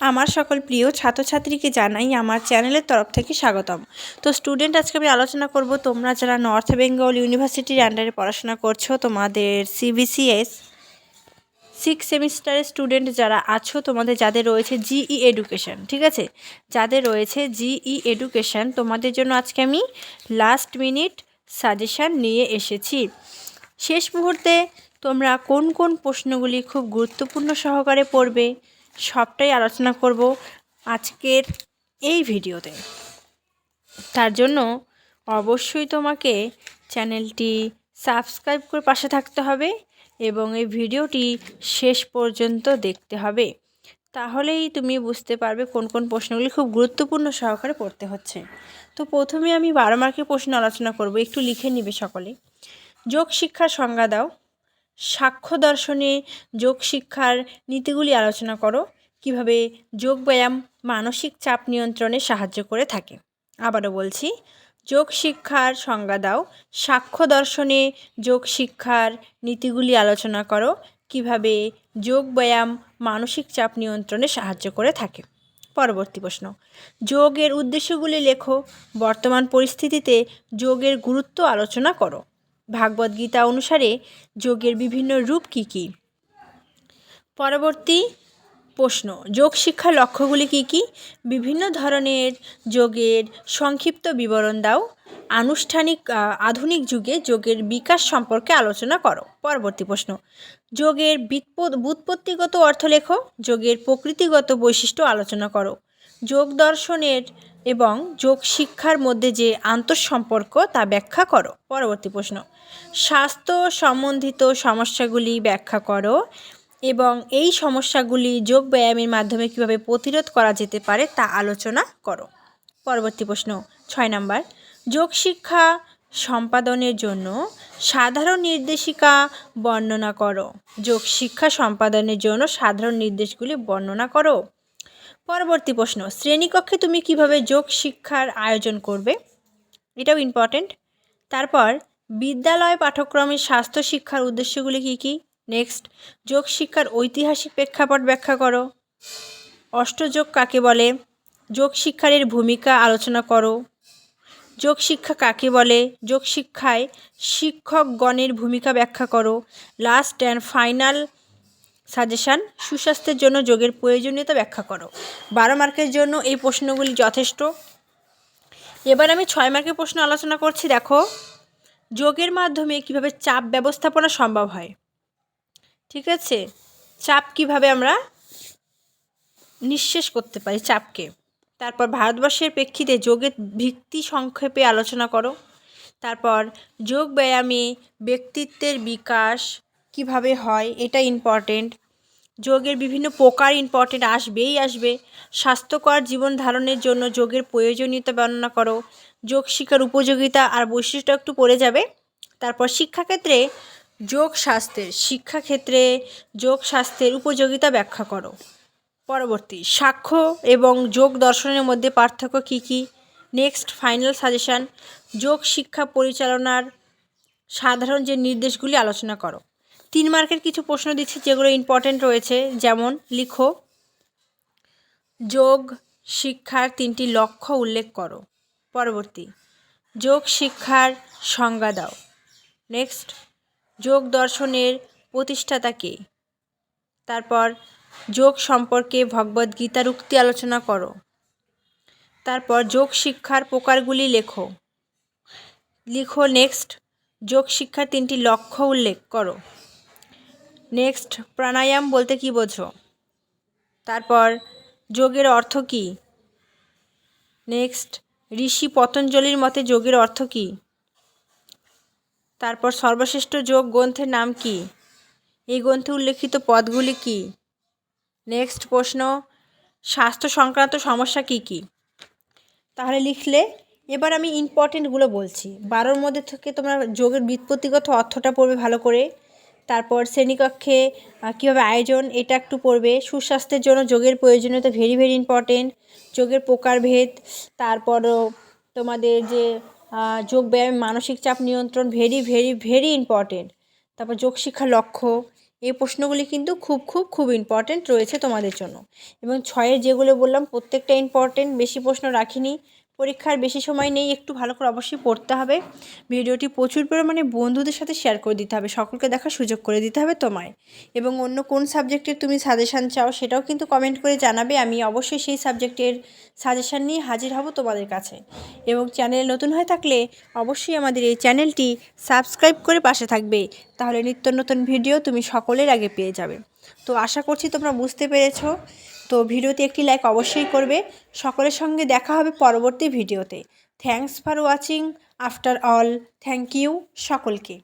আমার সকল প্রিয় ছাত্রছাত্রীকে জানাই আমার চ্যানেলের তরফ থেকে স্বাগতম। তো স্টুডেন্ট আজকে আমি আলোচনা করব, তোমরা যারা নর্থ বেঙ্গল ইউনিভার্সিটির আন্ডারে পড়াশোনা করছ, তোমাদের সিবিসিএস সিক্স সেমিস্টারের স্টুডেন্ট যারা আছো, তোমাদের যাদের রয়েছে জিই এডুকেশন ঠিক আছে? যাদের রয়েছে জিই এডুকেশন তোমাদের জন্য আজকে আমি লাস্ট মিনিট সাজেশান নিয়ে এসেছি। শেষ মুহূর্তে তোমরা কোন কোন প্রশ্নগুলি খুব গুরুত্বপূর্ণ সহকারে পড়বে সবটাই আলোচনা করব আজকের এই ভিডিওতে। তার জন্য অবশ্যই তোমাকে চ্যানেলটি সাবস্ক্রাইব করে পাশে থাকতে হবে এবং এই ভিডিওটি শেষ পর্যন্ত দেখতে হবে। তাহলেই তুমি বুঝতে পারবে কোন কোন প্রশ্নগুলি খুব গুরুত্বপূর্ণ সহকারে পড়তে হচ্ছে। তো প্রথমে আমি বারো মার্কের প্রশ্ন আলোচনা করব, একটু লিখে নিবে সকলে। যোগ শিক্ষার সংজ্ঞা দাও। সাক্ষ্য দর্শনে যোগ শিক্ষার নীতিগুলি আলোচনা করো। কীভাবে যোগ ব্যায়াম মানসিক চাপ নিয়ন্ত্রণে সাহায্য করে থাকে। আবারও বলছি, যোগ শিক্ষার সংজ্ঞা দাও। সাক্ষ্য দর্শনে যোগ শিক্ষার নীতিগুলি আলোচনা করো। কীভাবে যোগ ব্যায়াম মানসিক চাপ নিয়ন্ত্রণে সাহায্য করে থাকে। পরবর্তী প্রশ্ন, যোগের উদ্দেশ্যগুলি লেখো। বর্তমান পরিস্থিতিতে যোগের গুরুত্ব আলোচনা করো। ভাগবত গীতা অনুসারে যোগের বিভিন্ন রূপ কী কী? পরবর্তী প্রশ্ন, যোগ শিক্ষার লক্ষ্যগুলি কী কী? বিভিন্ন ধরনের যোগের সংক্ষিপ্ত বিবরণ দাও। আনুষ্ঠানিক আধুনিক যুগে যোগের বিকাশ সম্পর্কে আলোচনা করো। পরবর্তী প্রশ্ন, যোগের ব্যুৎপত্তিগত অর্থ লেখো। যোগের প্রকৃতিগত বৈশিষ্ট্য আলোচনা করো। যোগ দর্শনের এবং যোগ শিক্ষার মধ্যে যে আন্তঃসম্পর্ক, তা ব্যাখ্যা করো। পরবর্তী প্রশ্ন। স্বাস্থ্য সম্বন্ধিত সমস্যাগুলি ব্যাখ্যা করো এবং এই সমস্যাগুলি যোগ ব্যায়ামের মাধ্যমে কীভাবে প্রতিরোধ করা যেতে পারে, তা আলোচনা করো। পরবর্তী প্রশ্ন, ছয় নম্বর। যোগ শিক্ষা সম্পাদনের জন্য সাধারণ নির্দেশিকা বর্ণনা করো। যোগ শিক্ষা সম্পাদনের জন্য সাধারণ নির্দেশগুলি বর্ণনা করো। পরবর্তী প্রশ্ন, শ্রেণীকক্ষে তুমি কীভাবে যোগ শিক্ষার আয়োজন করবে? এটাও ইম্পর্টেন্ট তারপর, বিদ্যালয় পাঠ্যক্রমে স্বাস্থ্য শিক্ষার উদ্দেশ্যগুলি কী কী? নেক্সট যোগ শিক্ষার ঐতিহাসিক প্রেক্ষাপট ব্যাখ্যা করো। অষ্টযোগ কাকে বলে? যোগ শিক্ষার ভূমিকা আলোচনা করো। যোগ শিক্ষা কাকে বলে? যোগ শিক্ষায় শিক্ষকগণের ভূমিকা ব্যাখ্যা করো। লাস্ট অ্যান্ড ফাইনাল সাজেশান, সুস্বাস্থ্যের জন্য যোগের প্রয়োজনীয়তা ব্যাখ্যা করো। বারো মার্কের জন্য এই প্রশ্নগুলি যথেষ্ট। এবার আমি ছয় মার্কের প্রশ্ন আলোচনা করছি, দেখো। যোগের মাধ্যমে কীভাবে চাপ ব্যবস্থাপনা সম্ভব হয়? ঠিক আছে? চাপ কীভাবে আমরা নিঃশেষ করতে পারি চাপকে? তারপর ভারতবর্ষের প্রেক্ষিতে যোগের ভিত্তি সংক্ষেপে আলোচনা করো। তারপর যোগ ব্যায়ামে ব্যক্তিত্বের বিকাশ কীভাবে হয়, এটা ইম্পর্টেন্ট যোগের বিভিন্ন প্রকার ইম্পর্টেন্ট আসবেই আসবে। স্বাস্থ্যকর জীবন ধারণের জন্য যোগের প্রয়োজনীয়তা বর্ণনা করো। যোগ শিক্ষার উপযোগিতা আর বৈশিষ্ট্য একটু পড়ে যাবে। তারপর শিক্ষাক্ষেত্রে যোগ স্বাস্থ্যের, শিক্ষাক্ষেত্রে যোগ স্বাস্থ্যের উপযোগিতা ব্যাখ্যা করো। পরবর্তী, সাক্ষ্য এবং যোগ দর্শনের মধ্যে পার্থক্য কী কী? নেক্সট ফাইনাল সাজেশান যোগ শিক্ষা পরিচালনার সাধারণ যে নির্দেশগুলি আলোচনা করো। তিন মার্কের কিছু প্রশ্ন দিচ্ছি যেগুলো ইম্পর্টেন্ট রয়েছে, যেমন লিখো, যোগ শিক্ষার তিনটি লক্ষ্য উল্লেখ করো। পরবর্তী, যোগ শিক্ষার সংজ্ঞা দাও। নেক্সট যোগ দর্শনের প্রতিষ্ঠাতা কে? তারপর, যোগ সম্পর্কে ভগবদ্গীতার উক্তি আলোচনা করো। তারপর, যোগ শিক্ষার প্রকারগুলি লেখো। লিখো নেক্সট যোগ শিক্ষার তিনটি লক্ষ্য উল্লেখ করো। নেক্সট প্রাণায়াম বলতে কি বোঝো? তারপর, যোগের অর্থ কী? নেক্সট ঋষি পতঞ্জলির মতে যোগের অর্থ কী? তারপর, সর্বশ্রেষ্ঠ যোগ গ্রন্থের নাম কি? এই গ্রন্থে উল্লেখিত পদগুলি কি? নেক্সট প্রশ্ন, স্বাস্থ্য সংক্রান্ত সমস্যা কি কি? তাহলে লিখলে, এবার আমি ইম্পর্টেন্টগুলো বলছি। বারোর মধ্যে থেকে তোমরা যোগের ব্যুৎপত্তিগত অর্থটা পড়বে ভালো করে। তারপর শ্রেণীকক্ষে কীভাবে আয়োজন, এটা একটু পড়বে। সুস্বাস্থ্যের জন্য যোগের প্রয়োজনীয়তা ভেরি ভেরি ইম্পর্টেন্ট যোগের প্রকারভেদ, তারপরও তোমাদের যে যোগ ব্যায়াম মানসিক চাপ নিয়ন্ত্রণ ভেরি ভেরি ভেরি ইম্পর্টেন্ট তারপর যোগ শিক্ষার লক্ষ্য, এই প্রশ্নগুলি কিন্তু খুব খুব খুব ইম্পর্ট্যান্ট রয়েছে তোমাদের জন্য। এবং ছয়ের যেগুলো বললাম, প্রত্যেকটা ইম্পর্ট্যান্ট বেশি প্রশ্ন রাখিনি। পরীক্ষার বেশি সময় নেই, একটু ভালো করে অবশ্যই পড়তে হবে। ভিডিওটি প্রচুর পরিমাণে বন্ধুদের সাথে শেয়ার করে দিতে হবে, সকলকে দেখার সুযোগ করে দিতে হবে তোমায়। এবং অন্য কোন সাবজেক্টের তুমি সাজেশান চাও সেটাও কিন্তু কমেন্ট করে জানাবে, আমি অবশ্যই সেই সাবজেক্টের সাজেশান নিয়ে হাজির হব তোমাদের কাছে। এবং চ্যানেল নতুন হয়ে থাকলে অবশ্যই আমাদের এই চ্যানেলটি সাবস্ক্রাইব করে পাশে থাকবে, তাহলে নিত্য নতুন ভিডিও তুমি সকলের আগে পেয়ে যাবে। তো আশা করছি তোমরা বুঝতে পেরেছ। তো ভিডিওতে একটি লাইক অবশ্যই করবে। সকলের সঙ্গে দেখা হবে পরবর্তী ভিডিওতে। Thanks for watching after all thank you সকলকে।